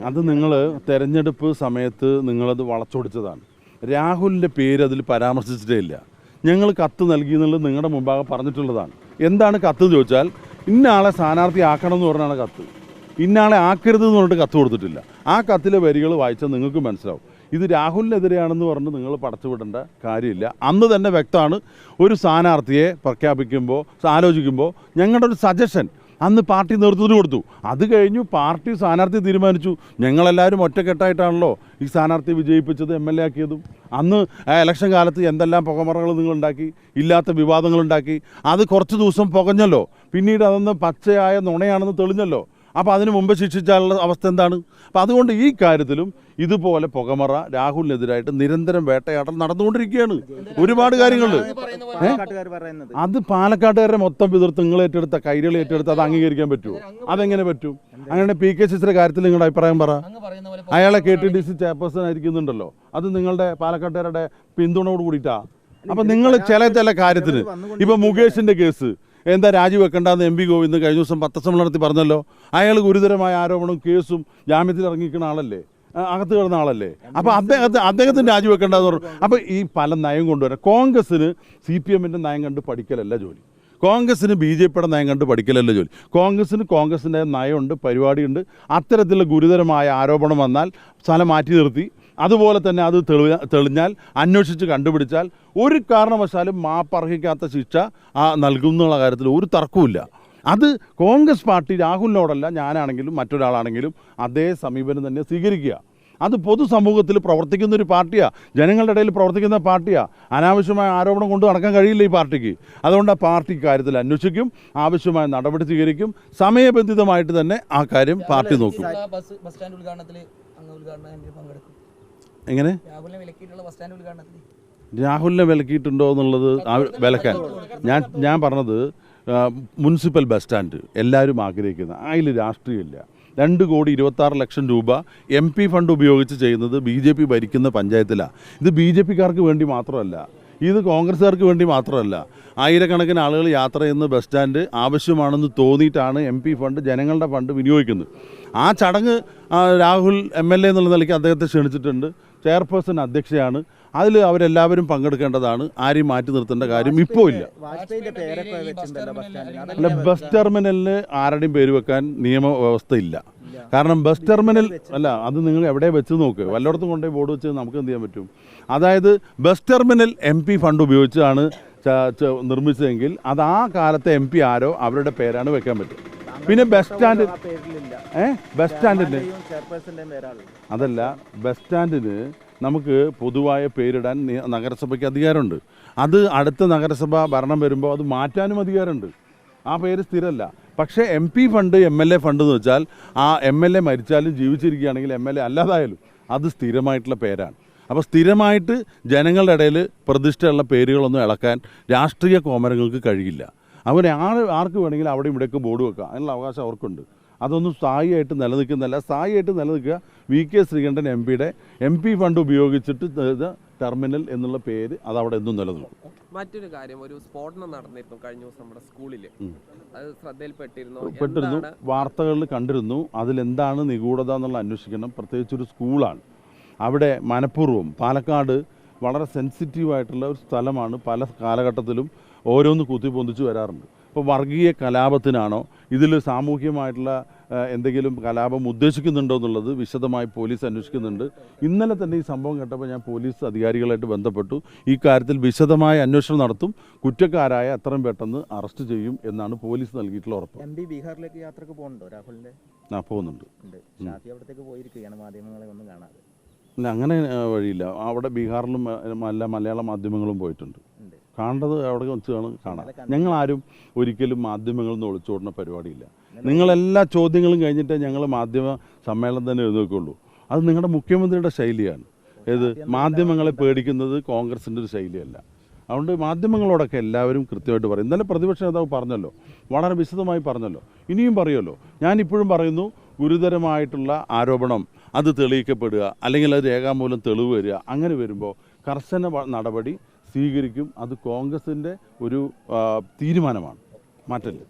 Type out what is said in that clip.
അത് നിങ്ങൾ തെരഞ്ഞെടുപ്പ് സമയത്ത് നിങ്ങളത് വളച്ചൊടിച്ചതാണ്. രാഹുലിന്റെ പേര് അതിൽ പരാമർശിച്ചിട്ടേ ഇല്ല. ഞങ്ങൾ കത്ത് നൽകി എന്നുള്ളത് നിങ്ങളുടെ മുമ്പാകെ പറഞ്ഞിട്ടുള്ളതാണ്. എന്താണ് കത്ത് എന്ന് ചോദിച്ചാൽ ഇന്നാളെ സ്ഥാനാർത്ഥി ആക്കണം എന്ന് പറഞ്ഞാണ് കത്ത്. ഇന്നാളെ ആക്കരുത് എന്ന് പറഞ്ഞിട്ട് കത്ത് കൊടുത്തിട്ടില്ല. ആ കത്തിലെ വരികൾ വായിച്ചാൽ നിങ്ങൾക്ക് മനസ്സിലാവും. ഇത് രാഹുലിനെതിരെയാണെന്ന് പറഞ്ഞ് നിങ്ങൾ പടച്ചുവിടേണ്ട കാര്യമില്ല. അന്ന് തന്നെ വ്യക്തമാണ് ഒരു സ്ഥാനാർത്ഥിയെ പ്രഖ്യാപിക്കുമ്പോൾ ആലോചിക്കുമ്പോൾ ഞങ്ങളുടെ ഒരു സജഷൻ അന്ന് പാർട്ടി നേതൃത്വത്തിന് കൊടുത്തു. അത് കഴിഞ്ഞു പാർട്ടി സ്ഥാനാർത്ഥി തീരുമാനിച്ചു. ഞങ്ങളെല്ലാവരും ഒറ്റക്കെട്ടായിട്ടാണല്ലോ ഈ സ്ഥാനാർത്ഥി വിജയിപ്പിച്ചത് എം എൽ എ ആക്കിയതും. അന്ന് ഇലക്ഷൻ കാലത്ത് എന്തെല്ലാം പുകമറകൾ നിങ്ങളുണ്ടാക്കി ഇല്ലാത്ത വിവാദങ്ങളുണ്ടാക്കി അത് കുറച്ച് ദിവസം പുകഞ്ഞല്ലോ. പിന്നീട് അതൊന്ന് പച്ചയായ നുണയാണെന്ന് തെളിഞ്ഞല്ലോ. അപ്പോൾ അതിന് മുമ്പ് ശിക്ഷിച്ചാലുള്ള അവസ്ഥ എന്താണ്? അപ്പോൾ അതുകൊണ്ട് ഈ കാര്യത്തിലും ഇതുപോലെ പുകമറ രാഹുലിനെതിരായിട്ട് നിരന്തരം വേട്ടയാടൽ നടന്നുകൊണ്ടിരിക്കുകയാണ്. ഒരുപാട് കാര്യങ്ങൾ. അത് പാലക്കാട്ടുകാരെ മൊത്തം എതിർത്ത് നിങ്ങൾ ഏറ്റെടുത്ത കൈരളി ഏറ്റെടുത്ത് അത് അംഗീകരിക്കാൻ പറ്റുമോ? അതെങ്ങനെ പറ്റും? അങ്ങനെ പി കെ ശശിയുടെ കാര്യത്തിൽ നിങ്ങളുടെ അഭിപ്രായം പറ. അയാളെ K T D C chairperson ആയിരിക്കുന്നുണ്ടല്ലോ. അത് നിങ്ങളുടെ പാലക്കാട്ടുകാരുടെ പിന്തുണയോട് കൂടിയിട്ടാ. അപ്പൊ നിങ്ങൾ ചില ചില കാര്യത്തിന് ഇപ്പൊ മുകേഷിന്റെ കേസ്. എന്താ രാജിവെക്കണ്ടെന്ന് എം പി ഗോവിന്ദ് കഴിഞ്ഞ ദിവസം പത്രസമ്മേളനത്തിൽ പറഞ്ഞല്ലോ. അയാൾ ഗുരുതരമായ ആരോപണവും കേസും ജാമ്യത്തിൽ ഇറങ്ങിക്കുന്ന ആളല്ലേ? അകത്ത് കിടന്ന ആളല്ലേ? അപ്പോൾ അദ്ദേഹത്തെ അദ്ദേഹത്തിന് രാജിവെക്കേണ്ടതെന്ന് പറഞ്ഞു. അപ്പോൾ ഈ പല നയം കൊണ്ടുവരാം. കോൺഗ്രസ്സിന് സി പി എമ്മിന്റെ നയം കണ്ട് പഠിക്കലല്ല ജോലി. കോൺഗ്രസ്സിന് ബി ജെ പിയുടെ നയം കണ്ട് പഠിക്കലല്ല ജോലി. കോൺഗ്രസ്സിന് കോൺഗ്രസിന്റെ നയമുണ്ട് പരിപാടിയുണ്ട്. അത്തരത്തിലുള്ള ഗുരുതരമായ ആരോപണം വന്നാൽ സ്ഥലം മാറ്റി നിർത്തി. അതുപോലെ തന്നെ അത് തെളി തെളിഞ്ഞാൽ അന്വേഷിച്ച് കണ്ടുപിടിച്ചാൽ ഒരു കാരണവശാലും മാപ്പർഹിക്കാത്ത ശിക്ഷ ആ നൽകുന്നുള്ള കാര്യത്തിൽ ഒരു തർക്കവുമില്ല. അത് കോൺഗ്രസ് പാർട്ടി രാഹുലിനോടല്ല ഞാനാണെങ്കിലും മറ്റൊരാളാണെങ്കിലും അതേ സമീപനം തന്നെ സ്വീകരിക്കുക. അത് പൊതുസമൂഹത്തിൽ പ്രവർത്തിക്കുന്ന ഒരു പാർട്ടിയാണ് ജനങ്ങളുടെ ഇടയിൽ പ്രവർത്തിക്കുന്ന പാർട്ടിയാണ് അനാവശ്യമായ ആരോപണം കൊണ്ട് നടക്കാൻ കഴിയില്ല ഈ പാർട്ടിക്ക്. അതുകൊണ്ട് ആ പാർട്ടി കാര്യത്തിൽ അന്വേഷിക്കും ആവശ്യമായ നടപടി സ്വീകരിക്കും സമയബന്ധിതമായിട്ട് തന്നെ ആ കാര്യം പാർട്ടി നോക്കും. എങ്ങനെ? രാഹുലിനെ വിലക്കിയിട്ടുണ്ടോ എന്നുള്ളത് വിലക്കാൻ. ഞാൻ ഞാൻ പറഞ്ഞത് മുനിസിപ്പൽ ബസ് സ്റ്റാൻഡ് എല്ലാവരും ആഗ്രഹിക്കുന്ന അതിൽ രാഷ്ട്രീയമില്ല. രണ്ട് കോടി ഇരുപത്താറ് ലക്ഷം രൂപ എം പി ഫണ്ട് ഉപയോഗിച്ച് ചെയ്യുന്നത് ബി ജെ പി ഭരിക്കുന്ന പഞ്ചായത്തിലാണ് ഇത് ബി ജെ പിക്കാർക്ക് വേണ്ടി മാത്രമല്ല ഇത് കോൺഗ്രസ്സുകാർക്ക് വേണ്ടി മാത്രമല്ല ആയിരക്കണക്കിന് ആളുകൾ യാത്ര ചെയ്യുന്ന ബസ് സ്റ്റാൻഡ് ആവശ്യമാണെന്ന് തോന്നിയിട്ടാണ് എം പി ഫണ്ട് ജനങ്ങളുടെ ഫണ്ട് വിനിയോഗിക്കുന്നത്. ആ ചടങ്ങ് രാഹുൽ എം എൽ എ എന്നുള്ള നിലയ്ക്ക് അദ്ദേഹത്തെ ക്ഷണിച്ചിട്ടുണ്ട്. ചെയർപേഴ്സൺ അധ്യക്ഷയാണ്. അതിൽ അവരെല്ലാവരും പങ്കെടുക്കേണ്ടതാണ്. ആരെയും മാറ്റി നിർത്തേണ്ട കാര്യം ഇപ്പോൾ ഇല്ല. അല്ല ബസ് ടെർമിനലിന് ആരുടെയും പേര് വെക്കാൻ നിയമ ഇല്ല. കാരണം ബസ് ടെർമിനൽ അല്ല അത് നിങ്ങൾ എവിടെ വെച്ച് നോക്ക്? വല്ലയിടത്തും കൊണ്ടുപോയി ബോർഡ് വെച്ച് നമുക്ക് എന്ത് ചെയ്യാൻ പറ്റും? അതായത് bus terminal M P fund ഉപയോഗിച്ചാണ് നിർമ്മിച്ചതെങ്കിൽ അത് ആ കാലത്തെ എം പി ആരോ അവരുടെ പേരാണ് വെക്കാൻ പറ്റും. പിന്നെ ബസ് സ്റ്റാൻഡ് ഏഹ് ഏ? ബസ് സ്റ്റാൻഡിന് അതല്ല ബസ് സ്റ്റാൻഡിന് നമുക്ക് പൊതുവായ പേരിടാൻ നഗരസഭയ്ക്ക് അധികാരമുണ്ട്. അത് അടുത്ത നഗരസഭ ഭരണം വരുമ്പോൾ അത് മാറ്റാനും അധികാരമുണ്ട്. ആ പേര് സ്ഥിരമല്ല. പക്ഷേ M P fund M L A fund എന്ന് വെച്ചാൽ ആ എം എൽ എ മരിച്ചാലും ജീവിച്ചിരിക്കുകയാണെങ്കിൽ എം എൽ എ അല്ലാതായാലും അത് സ്ഥിരമായിട്ടുള്ള പേരാണ്. അപ്പോൾ സ്ഥിരമായിട്ട് ജനങ്ങളുടെ ഇടയിൽ പ്രതിഷ്ഠയുള്ള പേരുകളൊന്നും ഇളക്കാൻ രാഷ്ട്രീയ കോമരങ്ങൾക്ക് കഴിയില്ല. അവരെ ആര് ആർക്ക് വേണമെങ്കിലും അവിടെ ഇവിടെയൊക്കെ ബോർഡ് വെക്കുക അതിനുള്ള അവകാശം അവർക്കുണ്ട്. അതൊന്നും സ്ഥായിയായിട്ട് നിലനിൽക്കുന്നില്ല സ്ഥായിയായിട്ട് നിലനിൽക്കുക വി കെ ശ്രീകണ്ഠൻ എം പിയുടെ എം പി ഫണ്ട് ഉപയോഗിച്ചിട്ട് ടെർമിനൽ എന്നുള്ള പേര് അത് അവിടെ എന്നും നിലനിൽക്കും. മറ്റൊരു കാര്യം ഒരു സ്ഫോടനം നടന്നിരുന്നു കഴിഞ്ഞ ദിവസം നമ്മുടെ സ്കൂളിൽ അത് ശ്രദ്ധയിൽപ്പെട്ടിരുന്നു. പെട്ടിരുന്നു വാർത്തകളിൽ കണ്ടിരുന്നു. അതിലെന്താണ് നിഗൂഢത എന്നുള്ള അന്വേഷിക്കണം. പ്രത്യേകിച്ച് ഒരു സ്കൂളാണ്. അവിടെ മനഃപൂർവം പാലക്കാട് വളരെ സെൻസിറ്റീവ് ആയിട്ടുള്ള ഒരു സ്ഥലമാണ്. പല കാലഘട്ടത്തിലും ഓരോന്ന് കുത്തിപ്പൊന്തിച്ച് വരാറുണ്ട്. ഇപ്പോൾ വർഗീയ കലാപത്തിനാണോ ഇതിൽ സാമൂഹ്യമായിട്ടുള്ള എന്തെങ്കിലും കലാപം ഉദ്ദേശിക്കുന്നുണ്ടോ എന്നുള്ളത് വിശദമായി പോലീസ് അന്വേഷിക്കുന്നുണ്ട്. ഇന്നലെ തന്നെ ഈ സംഭവം കേട്ടപ്പോൾ ഞാൻ പോലീസ് അധികാരികളായിട്ട് ബന്ധപ്പെട്ടു. ഈ കാര്യത്തിൽ വിശദമായ അന്വേഷണം നടത്തും. കുറ്റക്കാരായ അത്രയും പെട്ടെന്ന് അറസ്റ്റ് ചെയ്യും എന്നാണ് പോലീസ് നൽകിയിട്ടുള്ള ഉറപ്പ്. എം പി ബീഹാറിലേക്ക് യാത്രയ്ക്ക് പോകുന്നുണ്ടോ രാഹുലിന്റെ? ആ പോകുന്നുണ്ട്. അവിടത്തേക്ക് പോയിരിക്കുകയാണ്. മാധ്യമങ്ങളെ ഒന്നും കാണാതെ. അല്ല അങ്ങനെ വഴിയില്ല. അവിടെ ബീഹാറിലും എല്ലാ മലയാള മാധ്യമങ്ങളും പോയിട്ടുണ്ട്. കാണേണ്ടത് അവിടെ വെച്ച് കാണും കാണാം. ആരും ഒരിക്കലും മാധ്യമങ്ങളിൽ നിന്ന് ഒളിച്ചോടുന്ന പരിപാടിയില്ല. നിങ്ങളെല്ലാ ചോദ്യങ്ങളും കഴിഞ്ഞിട്ടേ ഞങ്ങൾ മാധ്യമ സമ്മേളനം തന്നെ എഴുന്നേക്കുള്ളൂ അത് നിങ്ങളുടെ മുഖ്യമന്ത്രിയുടെ ശൈലിയാണ്. ഏത് മാധ്യമങ്ങളെ പേടിക്കുന്നത് കോൺഗ്രസിന്റെ ഒരു ശൈലിയല്ല. അതുകൊണ്ട് മാധ്യമങ്ങളോടൊക്കെ എല്ലാവരും കൃത്യമായിട്ട് പറയും. ഇന്നലെ പ്രതിപക്ഷ നേതാവ് പറഞ്ഞല്ലോ? വളരെ വിശദമായി പറഞ്ഞല്ലോ. ഇനിയും പറയുമല്ലോ. ഞാനിപ്പോഴും പറയുന്നു ഗുരുതരമായിട്ടുള്ള ആരോപണം അത് തെളിയിക്കപ്പെടുക അല്ലെങ്കിൽ അത് രേഖാമൂലം തെളിവ് വരിക അങ്ങനെ വരുമ്പോൾ കർശന നടപടി സ്വീകരിക്കും. അത് കോൺഗ്രസിന്റെ ഒരു തീരുമാനമാണ്. മാറ്റല്ല